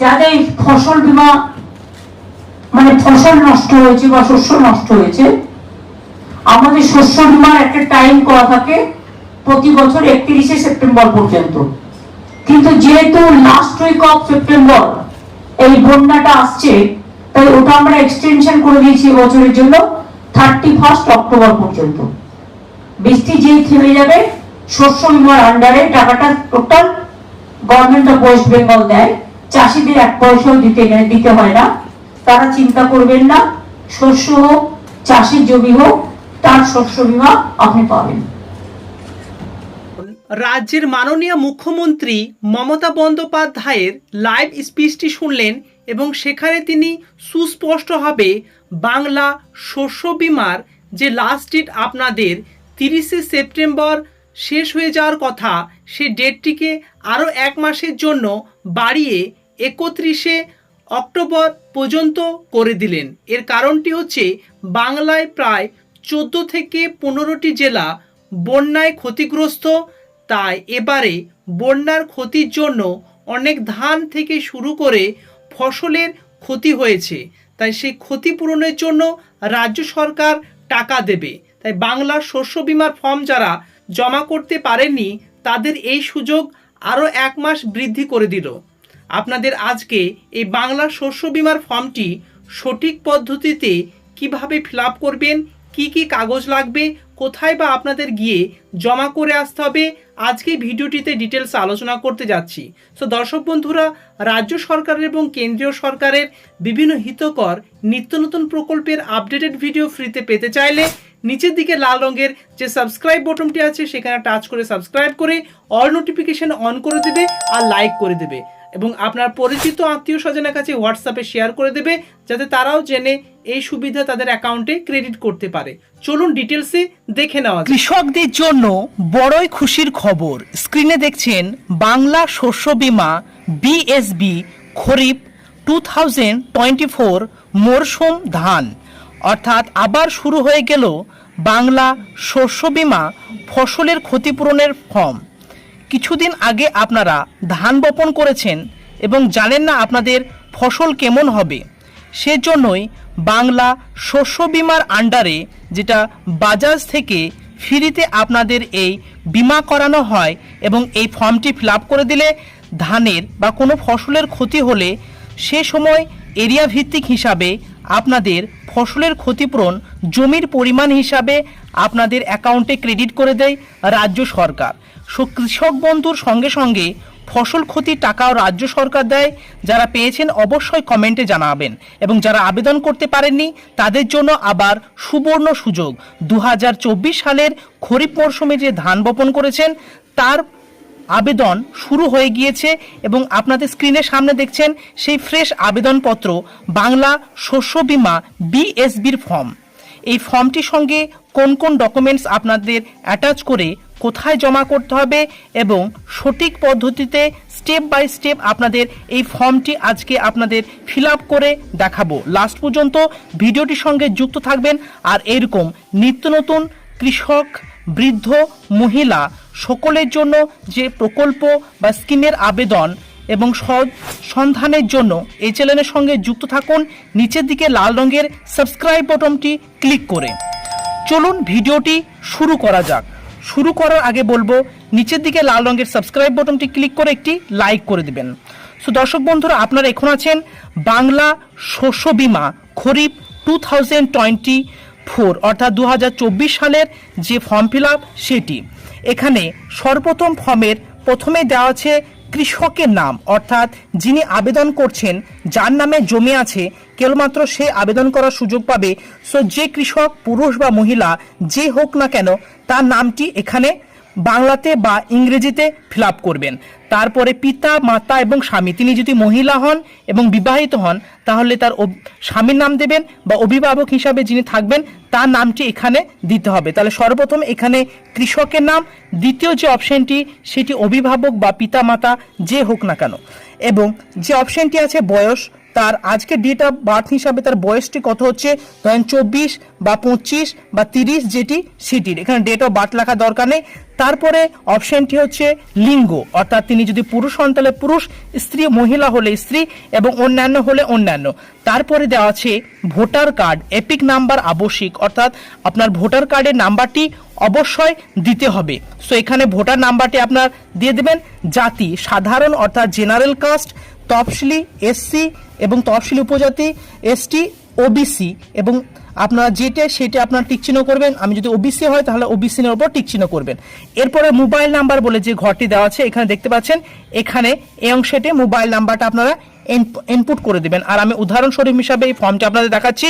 যাদের ফসল বীমা মানে ফসল নষ্ট হয়েছে বা শস্য নষ্ট হয়েছে, আমাদের শস্য বীমার একটা টাইম করা থাকে প্রতি বছর একত্রিশে সেপ্টেম্বর পর্যন্ত। কিন্তু যেহেতু লাস্ট উইক অফ সেপ্টেম্বর এই বন্যাটা আসছে, তাই ওটা আমরা এক্সটেনশন করে দিয়েছি বছরের জন্য থার্টি ফার্স্ট অক্টোবর পর্যন্ত। বৃষ্টি যেই থেমে যাবে, শস্য বীমার আন্ডারে টাকাটা total government of West Bengal দেয়। চাষিদের এক পয়সাও দিতে দিতে হয় না। তারা চিন্তা করবেন না, শস্য হোক, চাষের জমি হোক, তার শস্য বীমা আপনি পাবেন। রাজ্যের মাননীয় মুখ্যমন্ত্রী মমতা বন্দ্যোপাধ্যায়ের লাইভ স্পিচটি শুনলেন এবং সেখানে তিনি সুস্পষ্টভাবে বাংলা শস্য বিমার যে লাস্ট ডেট আপনাদের তিরিশে সেপ্টেম্বর শেষ হয়ে যাওয়ার কথা, সে ডেটটিকে আরও এক মাসের জন্য বাড়িয়ে একত্রিশে অক্টোবর পর্যন্ত করে দিলেন। এর কারণটি হচ্ছে বাংলায় প্রায় চোদ্দ থেকে পনেরোটি জেলা বন্যায় ক্ষতিগ্রস্ত। তাই এবারে বন্যার ক্ষতির জন্য অনেক ধান থেকে শুরু করে ফসলের ক্ষতি হয়েছে। তাই সেই ক্ষতিপূরণের জন্য রাজ্য সরকার টাকা দেবে। তাই বাংলার শস্য বিমার ফর্ম যারা জমা করতে পারেননি, তাদের এই সুযোগ আরও এক মাস বৃদ্ধি করে দিল। আপনাদের আজকে এই বাংলা শস্য বিমার ফর্মটি সঠিক পদ্ধতিতে কীভাবে ফিল করবেন, কি কি কাগজ লাগবে, কোথায় বা আপনাদের গিয়ে জমা করে আসতে হবে, আজকে ভিডিওটিতে ডিটেলস আলোচনা করতে যাচ্ছি। সো দর্শক বন্ধুরা, রাজ্য সরকারের এবং কেন্দ্রীয় সরকারের বিভিন্ন হিতকর নিত্য নতুন প্রকল্পের আপডেটেড ভিডিও ফ্রিতে পেতে চাইলে নিচের দিকে লাল রঙের যে সাবস্ক্রাইব বটনটি আছে, সেখানে টাচ করে সাবস্ক্রাইব করে অল নোটিফিকেশন অন করে দেবে আর লাইক করে দেবে। এবং আপনার পরিচিত আত্মীয় স্বজনের কাছে হোয়াটসঅ্যাপে শেয়ার করে দেবে, যাতে তারাও জেনে এই সুবিধা তাদের অ্যাকাউন্টে ক্রেডিট করতে পারে। চলুন ডিটেলসে দেখে নেওয়া। কৃষকদের জন্য বড়ই খুশির খবর। স্ক্রিনে দেখছেন Bangla Shasya Bima BSB kharif two thousand twenty four মরশুম ধান। অর্থাৎ আবার শুরু হয়ে গেল বাংলা শস্য বীমা ফসলের ক্ষতিপূরণের ফর্ম। কিছুদিন আগে আপনারা ধান বপন করেছেন এবং জানেন না আপনাদের ফসল কেমন হবে। সেজন্যই বাংলা শস্য বিমার আন্ডারে যেটা বাজাজ থেকে ফ্রিতে আপনাদের এই বিমা করানো হয় এবং এই ফর্মটি ফিল করে দিলে ধানের বা কোনো ফসলের ক্ষতি হলে সে সময় এরিয়া ভিত্তিক হিসাবে আপনাদের ফসলের ক্ষতিপূরণ জমির পরিমাণ হিসাবে আপনাদের অ্যাকাউন্টে ক্রেডিট করে দেয় রাজ্য সরকার। সো কৃষক বন্ধুর সঙ্গে সঙ্গে ফসল ক্ষতি টাকাও রাজ্য সরকার দেয়। যারা পেয়েছেন অবশ্যই কমেন্টে জানাবেন এবং যারা আবেদন করতে পারেননি, তাদের জন্য আবার সুবর্ণ সুযোগ। দু হাজার চব্বিশ সালের খরিফ মরশুমে যে ধান বপন করেছেন, তার আবেদন শুরু হয়ে গিয়েছে এবং আপনাদের স্ক্রিনের সামনে দেখছেন সেই ফ্রেশ আবেদনপত্র বাংলা শস্য বীমা বিএসবির ফর্ম এই ফর্মটির সঙ্গে কোন কোন ডকুমেন্টস আপনাদের অ্যাটাচ করে কোথায় জমা করতে হবে এবং সঠিক পদ্ধতিতে স্টেপ বাই স্টেপ আপনাদের এই ফর্মটি আজকে আপনাদের ফিল করে দেখাবো। লাস্ট পর্যন্ত ভিডিওটির সঙ্গে যুক্ত থাকবেন আর এরকম নিত্য নতুন কৃষক বৃদ্ধ মহিলা সকলের জন্য যে প্রকল্প বা স্কিমের আবেদন এবং সন্ধানের জন্য এই চ্যানেলের সঙ্গে যুক্ত থাকুন, নিচের দিকে লাল রঙের সাবস্ক্রাইব বটনটি ক্লিক করে। চলুন ভিডিওটি শুরু করা যাক। শুরু করার আগে বলব, নিচের দিকে লাল রঙের সাবস্ক্রাইব বটনটি ক্লিক করে একটি লাইক করে দিবেন। সো দর্শক বন্ধুরা, আপনারা এখন আছেন Bangla Shasya Bima kharif two thousand twenty four, অর্থাৎ দু হাজার চব্বিশ সালের যে ফর্ম ফিল সেটি। এখানে সর্বপ্রথম ফর্মের প্রথমে দেওয়া আছে কৃষকের নাম, অর্থাৎ যিনি আবেদন করছেন, যার নামে জমি আছে, কেবলমাত্র সে আবেদন করার সুযোগ পাবে। সো যে কৃষক, পুরুষ বা মহিলা, যে হোক না কেন, তার নামটি এখানে বাংলাতে বা ইংরেজিতে ফিল করবেন। তারপরে পিতা, মাতা এবং স্বামী, তিনি যদি মহিলা হন এবং বিবাহিত হন, তাহলে তার স্বামীর নাম দেবেন বা অভিভাবক হিসাবে যিনি থাকবেন, তার নামটি এখানে দিতে হবে। তাহলে সর্বপ্রথম এখানে কৃষকের নাম, দ্বিতীয় যে অপশনটি, সেটি অভিভাবক বা পিতা, মাতা যে হোক না কেন। এবং যে অপশনটি আছে বয়স তার আজকে ডেট অফ বার্থ হিসাবে তার বয়সটি কত হচ্ছে? ধরেন চব্বিশ বা পঁচিশ বা তিরিশ যেটি সেটির। এখানে ডেট অফ বার্থ লেখা দরকার নেই। তারপরে অপশনটি হচ্ছে লিঙ্গ। অর্থাৎ তিনি যদি পুরুষ হন, তাহলে পুরুষ, স্ত্রী, মহিলা হলে স্ত্রী এবং অন্যান্য হলে অন্যান্য। তারপরে দেওয়া আছে ভোটার কার্ড, এপিক নাম্বার আবশ্যিক। অর্থাৎ আপনার ভোটার কার্ডের নাম্বারটি অবশ্যই দিতে হবে। সো এখানে ভোটার নাম্বারটি আপনার দিয়ে দেবেন। জাতি, সাধারণ অর্থাৎ জেনারেল কাস্ট তফসিলি, এসসি এবং তফসিলি উপজাতি এসটি ওবিসি এবং আপনারা যেটা সেটা আপনার টিক চিহ্ন করবেন। আমি যদি ওবিসি হয়, তাহলে ওবিসি এর উপর টিক চিহ্ন করবেন। এরপরে মোবাইল নাম্বার বলে যে ঘরটি দেওয়া আছে, এখানে দেখতে পাচ্ছেন, এখানে এই অংশটি মোবাইল নাম্বারটা আপনারা ইনপুট করে দেবেন। আর আমি উদাহরণস্বরূপ হিসাবে এই ফর্মটি আপনাদের দেখাচ্ছি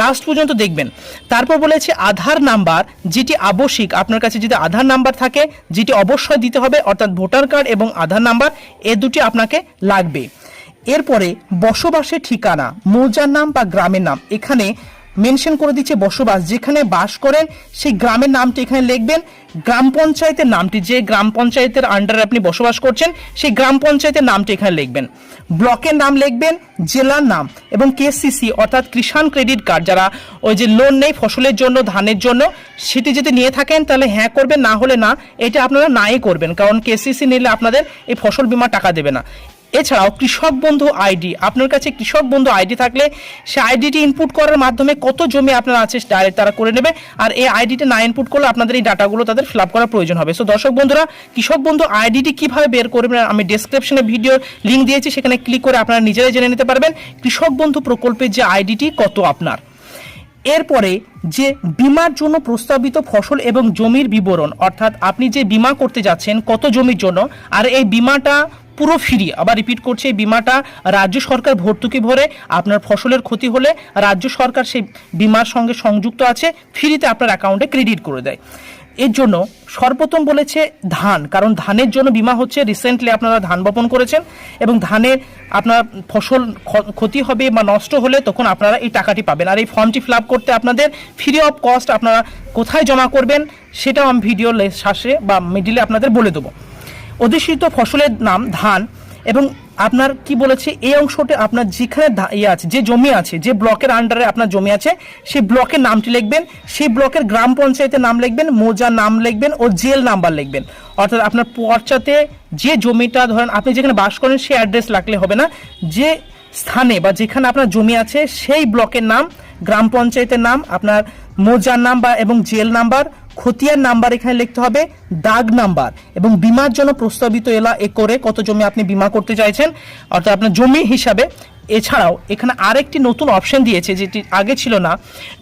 লাস্ট পর্যন্ত দেখবেন। তারপর বলেছে আধার নাম্বার, যেটি আবশ্যিক, আপনার কাছে যদি আধার নাম্বার থাকে, যেটি অবশ্যই দিতে হবে, অর্থাৎ ভোটার কার্ড এবং আধার নাম্বার, এ দুটি আপনাকে লাগবে। এরপরে বসবাসের ঠিকানা, মৌজার নাম বা গ্রামের নাম। এখানে মেনশন করে দিচ্ছে বসবাস। যেখানে বাস করেন, সেই গ্রামের নামটি এখানে লিখবেন। গ্রাম পঞ্চায়েতের নামটি, যে গ্রাম পঞ্চায়েতের আন্ডারে আপনি বসবাস করছেন, সেই গ্রাম পঞ্চায়েতের নামটি এখানে লিখবেন। ব্লকের নাম লিখবেন, জেলার নাম এবং কেসিসি অর্থাৎ কিষাণ ক্রেডিট কার্ড। যারা ওই যে লোন নেই ফসলের জন্য, ধানের জন্য, সেটি যদি নিয়ে থাকেন, তাহলে হ্যাঁ করবেন, না হলে না, এটা আপনারা নাই করবেন। কারণ কেসিসি নিলে আপনাদের এই ফসল বীমা টাকা দেবে না। এছাড়াও কৃষক বন্ধু আইডি। আপনার কাছে কৃষক বন্ধু আইডি থাকলে সে আইডিটি ইনপুট করার মাধ্যমে কত জমি আপনার আছে ডাইরেক্ট তারা করে নেবে, আর এই আইডিটা না ইনপুট করলে আপনাদের এই ডাটাগুলো তাদের ফিল আপ করার প্রয়োজন হবে। সো দর্শক বন্ধুরা, কৃষক বন্ধু আইডিটি কীভাবে বের করবেন, আমি ডেসক্রিপশনে ভিডিও লিঙ্ক দিয়েছি, সেখানে ক্লিক করে আপনারা নিজেরাই জেনে নিতে পারবেন কৃষক বন্ধু প্রকল্পের যে আইডিটি কত আপনার। এরপরে যে বিমার জন্য প্রস্তাবিত ফসল এবং জমির বিবরণ, অর্থাৎ আপনি যে বিমা করতে যাচ্ছেন, কত জমির জন্য, আর এই বিমাটা পুরো ফ্রি আবার রিপিট করছে, এই বিমাটা রাজ্য সরকার ভর্তুকি ভরে আপনার ফসলের ক্ষতি হলে রাজ্য সরকার সেই বিমার সঙ্গে সংযুক্ত আছে, ফ্রিতে আপনার অ্যাকাউন্টে ক্রেডিট করে দেয়। এর জন্য সর্বপ্রথম বলেছে ধান, কারণ ধানের জন্য বিমা হচ্ছে রিসেন্টলি আপনারা ধান বপন করেছেন এবং ধানের আপনার ফসল ক্ষতি হবে বা নষ্ট হলে তখন আপনারা এই টাকাটি পাবেন। আর এই ফর্মটি ফিল করতে আপনাদের ফ্রি অফ কস্ট আপনারা কোথায় জমা করবেন, সেটাও আমি ভিডিও শেষে বা মিডিলে আপনাদের বলে দেবো। অধিষ্ঠিত ফসলের নাম ধান এবং আপনার কি বলেছে, এই অংশটি আপনার যেখানে ইয়ে আছে, যে জমি আছে, যে ব্লকের আন্ডারে আপনার জমি আছে, সেই ব্লকের নামটি লিখবেন, সেই ব্লকের গ্রাম পঞ্চায়েতের নাম লিখবেন, মৌজার নাম লিখবেন ও জেল নাম্বার লিখবেন। অর্থাৎ আপনার পর্চাতে যে জমিটা ধরেন আপনি যেখানে বাস করেন, সেই অ্যাড্রেস লাগলে হবে না। যে স্থানে বা যেখানে আপনার জমি আছে, সেই ব্লকের নাম, গ্রাম পঞ্চায়েতের নাম, আপনার মোজার নাম বা এবং জেল নাম্বার খতিয়ার নাম্বার এখানে লিখতে হবে, দাগ নাম্বার। এবং বিমার জন্য প্রস্তাবিত এলা একরে কত জমি আপনি বিমা করতে চাইছেন, অর্থাৎ আপনার জমি হিসাবে এছাড়াও এখানে আরেকটি নতুন অপশন দিয়েছে, যেটি আগে ছিল না।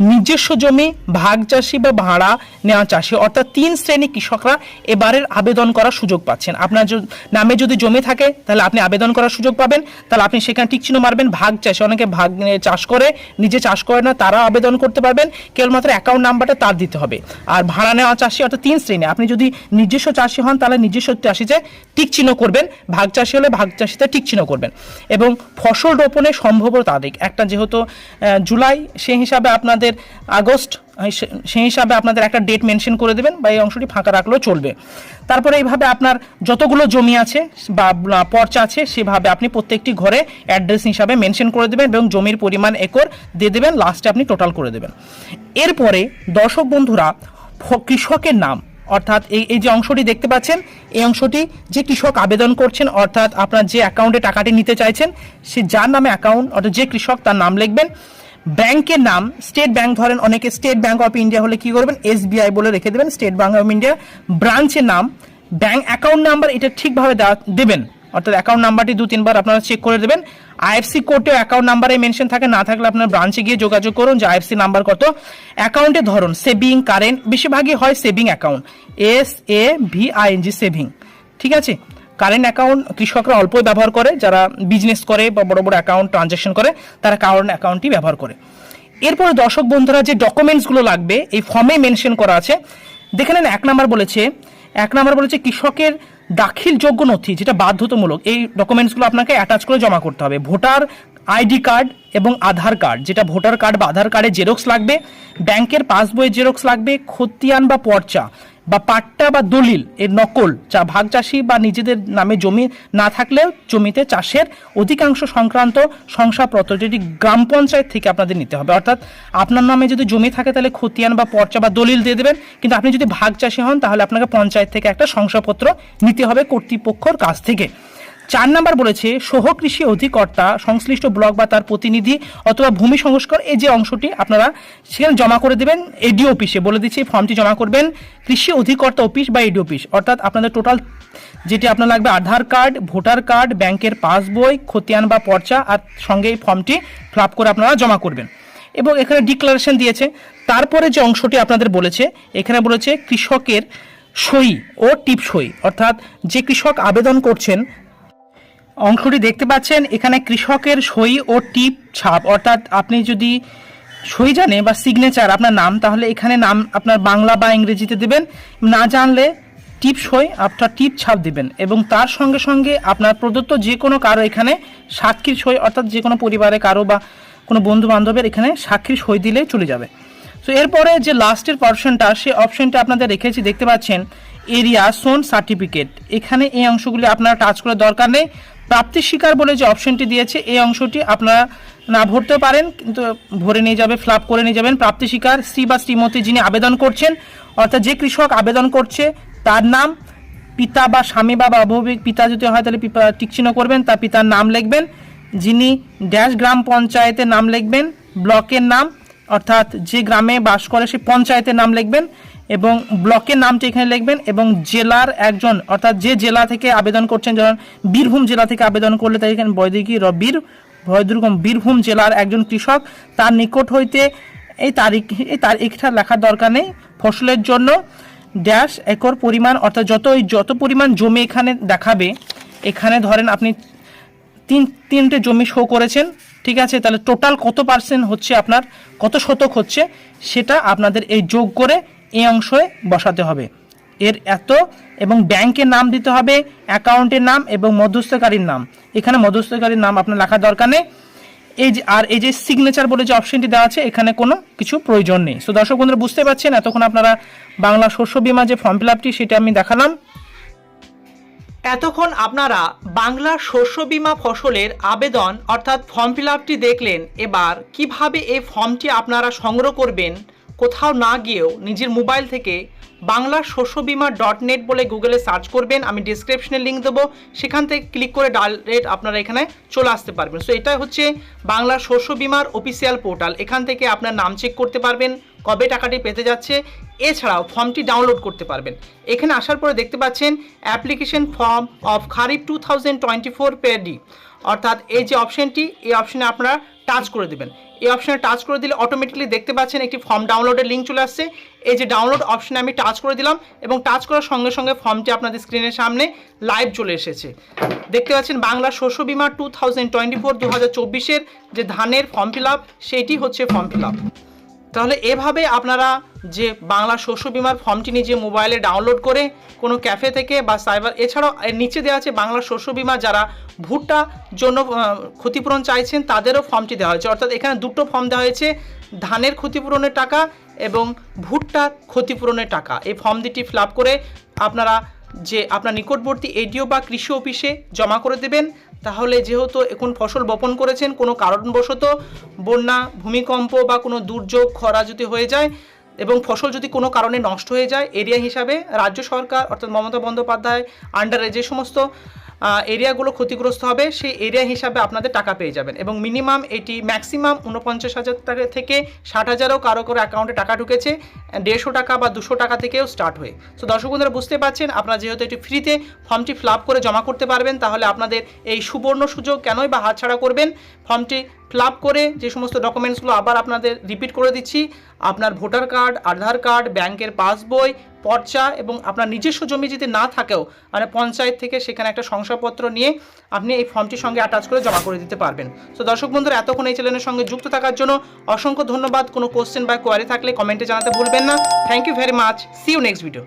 নিজস্ব জমি, ভাগ চাষি বা ভাড়া নেওয়া চাষি, অর্থাৎ তিন শ্রেণি কৃষকরা এবারের আবেদন করার সুযোগ পাচ্ছেন। আপনার নামে যদি জমি থাকে, তাহলে আপনি আবেদন করার সুযোগ পাবেন। তাহলে আপনি সেখানে টিক চিহ্ন মারবেন, ভাগ চাষি। অনেকে ভাগ চাষ করে, নিজে চাষ করে না, তারাও আবেদন করতে পারবেন। কেবলমাত্র অ্যাকাউন্ট নাম্বারটা তার দিতে হবে। আর ভাড়া নেওয়া চাষি, অর্থাৎ তিন শ্রেণি, আপনি যদি নিজস্ব চাষি হন, তাহলে নিজস্ব চাষিতে টিক চিহ্ন করবেন। ভাগ চাষি হলে ভাগ চাষিতে টিক চিহ্ন করবেন। এবং ফসল রোপণের সম্ভাব্য তারিখ। একটা যেহেতু জুলাই, সেই হিসাবে আপনাদের আগস্ট সেই হিসাবে আপনাদের একটা ডেট মেনশন করে দেবেন বা এই অংশটি ফাঁকা রাখলেও চলবে। তারপরে এইভাবে আপনার যতগুলো জমি আছে বা পর্চা আছে, সেভাবে আপনি প্রত্যেকটি ঘরে অ্যাড্রেস হিসাবে মেনশন করে দেবেন এবং জমির পরিমাণ একর দিয়ে দেবেন লাস্টে আপনি টোটাল করে দেবেন। এরপরে দর্শক বন্ধুরা কৃষকের নাম। অর্থাৎ এই এই যে অংশটি দেখতে পাচ্ছেন, এই অংশটি যে কৃষক আবেদন করছেন, অর্থাৎ আপনার যে অ্যাকাউন্টে টাকাটি নিতে চাইছেন, সে যার নামে অ্যাকাউন্ট অর্থাৎ যে কৃষক তার নাম লিখবেন। ব্যাংকের নাম, স্টেট ব্যাংক ধরেন অনেকে স্টেট ব্যাংক অফ ইন্ডিয়া হলে কি করবেন? এসবিআই বলে রেখে দেবেন, স্টেট ব্যাংক অফ ইন্ডিয়া ব্রাঞ্চের নাম। ব্যাংক অ্যাকাউন্ট নাম্বার এটা ঠিকভাবে দেবেন। অর্থাৎ অ্যাকাউন্ট নাম্বারটি দু, তিনবার আপনারা চেক করে দেবেন। আইএফসি কোডেও অ্যাকাউন্ট নাম্বারে মেনশন থাকে, না থাকলে আপনার ব্রাঞ্চে গিয়ে যোগাযোগ করুন যে আইএফসি নাম্বার কত। অ্যাকাউন্টের ধরন সেভিং কারেন্ট বেশিরভাগই হয় saving account S A V I N G saving ঠিক আছে? কারেন্ট অ্যাকাউন্ট কৃষকরা অল্পই ব্যবহার করে, যারা বিজনেস করে বা বড় বড় অ্যাকাউন্ট ট্রানজ্যাকশন করে, তারা কারেন্ট অ্যাকাউন্টটি ব্যবহার করে। এরপরে দর্শক বন্ধুরা, যে ডকুমেন্টসগুলো লাগবে, এই ফর্মে মেনশন করা আছে। দেখে নেন, এক নাম্বার বলেছে, এক নাম্বার বলেছে কৃষকের দাখিলযোগ্য নথি, যেটা বাধ্যতামূলক, এই ডকুমেন্টসগুলো আপনাকে অ্যাটাচ করে জমা করতে হবে। ভোটার আইডি কার্ড এবং আধার কার্ড, যেটা ভোটার কার্ড বা আধার কার্ডের জেরক্স লাগবে, ব্যাংকের পাসবইয়ের জেরক্স লাগবে, খতিয়ান বা পর্চা। বা পাট্টা বা দলিল, এর নকল চা ভাগ চাষি বা নিজেদের নামে জমি না থাকলেও জমিতে চাষের অধিকাংশ সংক্রান্ত শংসাপত্র যেটি গ্রাম পঞ্চায়েত থেকে আপনাদের নিতে হবে। অর্থাৎ আপনার নামে যদি জমি থাকে তাহলে খতিয়ান বা পর্চা বা দলিল দিয়ে দেবেন, কিন্তু আপনি যদি ভাগ চাষি হন তাহলে আপনাকে পঞ্চায়েত থেকে একটা শংসাপত্র নিতে হবে কর্তৃপক্ষর কাছ থেকে। চার নাম্বার বলেছে সহকৃষি অধিকর্তা, সংশ্লিষ্ট ব্লক বা তার প্রতিনিধি অথবা ভূমি সংস্কার এই যে অংশটি আপনারা সেখানে জমা করে দেবেন এডি অফিসে বলে দিচ্ছি এই ফর্মটি জমা করবেন, কৃষি অধিকর্তা অফিস বা এডি অফিস। অর্থাৎ আপনাদের টোটাল যেটি আপনার লাগবে আধার কার্ড, ভোটার কার্ড, ব্যাংকের পাসবই, খতিয়ান বা পর্চা, আর সঙ্গে এই ফর্মটি ফিল করে আপনারা জমা করবেন। এবং এখানে ডিক্লারেশন দিয়েছে, তারপরে যে অংশটি আপনাদের বলেছে, এখানে বলেছে কৃষকের সই ও টিপ সই অর্থাৎ যে কৃষক আবেদন করছেন অংশটি দেখতে পাচ্ছেন, এখানে কৃষকের সই ও টিপ ছাপ। অর্থাৎ আপনি যদি সই জানে বা সিগনেচার আপনার নাম, তাহলে এখানে নাম আপনার বাংলা বা ইংরেজিতে দেবেন। না জানলে টিপ সই, আপনার টিপ ছাপ দিবেন এবং তার সঙ্গে সঙ্গে আপনার প্রদত্ত যে কোনো কারও এখানে সাক্ষীর সই, অর্থাৎ যে কোনো পরিবারে কারও বা কোনো বন্ধু বান্ধবের এখানে সাক্ষীর সই দিলে চলে যাবে। তো এরপরে যে লাস্টের অপশনটা সে অপশনটা আপনাদের রেখেছি, দেখতে পাচ্ছেন এরিয়া সোন সার্টিফিকেট এখানে এই অংশগুলি আপনারা টাচ করার দরকার নেই। প্রাপ্তি শিকার বলে যে অপশনটি দিয়েছে, এই অংশটি আপনারা না ভরতে পারেন, কিন্তু ভরে নিয়ে যাবে, ফ্লাপ করে নিয়ে যাবেন। প্রাপ্তি শিকার শ্রী বা শ্রীমতী যিনি আবেদন করছেন, অর্থাৎ যে কৃষক আবেদন করছে, তার নাম, পিতা বা স্বামী বা অভাবিক পিতা যদি হয়, তাহলে টিকচিহ্ন করবেন, তার পিতার নাম লিখবেন। যিনি ড্যাশ গ্রাম পঞ্চায়েতের নাম লিখবেন, ব্লকের নাম, অর্থাৎ যে গ্রামে বাস করে সে পঞ্চায়েতের নাম লিখবেন। এবং ব্লকের নামটি এখানে লিখবেন এবং জেলার একজন, অর্থাৎ যে জেলা থেকে আবেদন করছেন, যেমন বীরভূম জেলা থেকে আবেদন করলে তাই এখানে বৈদিকী রবির ভয়দুর্গম বীরভূম জেলার একজন কৃষক, তার নিকট হইতে এই তারিখ, এই তারিখটা লেখার দরকার নেই। ফসলের জন্য ড্যাশ, একর পরিমাণ, অর্থাৎ যত ওই যত পরিমাণ জমি এখানে দেখাবে, এখানে ধরেন আপনি তিন, তিনটে জমি শো করেছেন, ঠিক আছে? তাহলে টোটাল কত পার্সেন্ট হচ্ছে আপনার, কত শতক হচ্ছে? সেটা আপনাদের এই যোগ করে এই অংশে বসাতে হবে। এর এত এবং ব্যাংকের নাম দিতে হবে অ্যাকাউন্টের নাম এবং মধ্যস্থকারীর নাম। এখানে মধ্যস্থকারীর নাম আপনার লেখার দরকার নেই। এই যে, আর এই যে সিগনেচার বলে যে অপশনটি দেওয়া আছে, এখানে কোনো কিছু প্রয়োজন নেই। সো দর্শক বন্ধুরা, বুঝতে পারছেন এতক্ষণ আপনারা বাংলা শস্য বীমা যে ফর্ম ফিল আপটি সেটা আমি দেখালাম। এতক্ষণ আপনারা বাংলা শস্য বিমা ফসলের আবেদন, অর্থাৎ ফর্ম ফিল আপটি দেখলেন। এবার কীভাবে এই ফর্মটি আপনারা সংগ্রহ করবেন কোথাও না গিয়েও নিজের মোবাইল থেকে বাংলা শস্য বিমা ডট নেট বলে গুগলে সার্চ করবেন, আমি ডিসক্রিপশনে লিঙ্ক দেবো। সেখান থেকে ক্লিক করে ডাইরেক্ট আপনারা এখানে চলে আসতে পারবেন। সো এটা হচ্ছে বাংলা শস্য বিমার অফিসিয়াল পোর্টাল এখান থেকে আপনার নাম চেক করতে পারবেন, কবে টাকাটি পেতে যাচ্ছে। এছাড়াও ফর্মটি ডাউনলোড করতে পারবেন। এখানে আসার পরে দেখতে পাচ্ছেন application form of kharif two thousand twenty four paddy অর্থাৎ এই যে অপশনটি এই অপশানে আপনারা টাচ করে দেবেন। এই অপশানে টাচ করে দিলে অটোমেটিকলি দেখতে পাচ্ছেন একটি ফর্ম ডাউনলোডের লিঙ্ক চলে আসছে। এই যে ডাউনলোড অপশানে আমি টাচ করে দিলাম এবং টাচ করার সঙ্গে সঙ্গে ফর্মটি আপনাদের স্ক্রিনের সামনে লাইভ চলে এসেছে। দেখতে পাচ্ছেন বাংলা শস্য বিমা টু থাউজেন্ড টোয়েন্টি ফোর দু যে ধানের ফর্ম ফিল সেইটি হচ্ছে ফর্ম ফিল তাহলে এভাবে আপনারা যে বাংলা শস্য বিমার ফর্মটি নিজে মোবাইলে ডাউনলোড করে কোনো ক্যাফে থেকে বা সাইবার, এছাড়াও নিচে দেওয়া আছে বাংলা শস্য বিমা, যারা ভুট্টা জন্য ক্ষতিপূরণ চাইছেন তাদেরও ফর্মটি দেওয়া হয়েছে। অর্থাৎ এখানে দুটো ফর্ম দেওয়া হয়েছে, ধানের ক্ষতিপূরণের টাকা এবং ভুট্টার ক্ষতিপূরণের টাকা। এই ফর্ম দুটি ফিল করে আপনারা যে আপনার নিকটবর্তী এডিও বা কৃষি অফিসে জমা করে দেবেন তাহলে যেহেতু এখন ফসল বপন করেছেন, কোনো কারণবশত বন্যা, ভূমিকম্প বা কোনো দুর্যোগ, খরা যদি হয়ে যায় এবং ফসল যদি কোনো কারণে নষ্ট হয়ে যায়, এরিয়া হিসাবে রাজ্য সরকার অর্থাৎ মমতা বন্দ্যোপাধ্যায় আন্ডারে যে সমস্ত এরিয়াগুলো ক্ষতিগ্রস্ত হবে, সেই এরিয়া হিসাবে আপনাদের টাকা পেয়ে যাবেন। এবং মিনিমাম এটি ম্যাক্সিমাম উনপঞ্চাশ হাজার টাকা থেকে ষাট হাজারও কারও কারও অ্যাকাউন্টে টাকা ঢুকেছে, দেড়শো টাকা বা দুশো টাকা থেকেও স্টার্ট হয়ে। তো দর্শক বন্ধুরা, বুঝতে পারছেন, আপনারা যেহেতু এটি ফ্রিতে ফর্মটি ফিল করে জমা করতে পারবেন, তাহলে আপনাদের এই সুবর্ণ সুযোগ কেনই বা হাতছাড়া করবেন? ফর্মটি ফিল করে যে সমস্ত ডকুমেন্টসগুলো আবার আপনাদের রিপিট করে দিচ্ছি, আপনার ভোটার কার্ড আধার কার্ড ব্যাংকের পাসবই পর্চা এবং আপনার নিজস্ব জমি যদি না থাকেও মানে পঞ্চায়েত থেকে সেখানে একটা শংসাপত্র নিয়ে আপনি এই ফর্মটির সঙ্গে অ্যাটাচ করে জমা করে দিতে পারবেন। তো দর্শক বন্ধুরা, এতক্ষণ এই চ্যানেলের সঙ্গে যুক্ত থাকার জন্য অসংখ্য ধন্যবাদ। কোনো কোশ্চেন বা কোয়ারি থাকলে কমেন্টে জানাতে ভুলবেন না। Thank you very much see you next video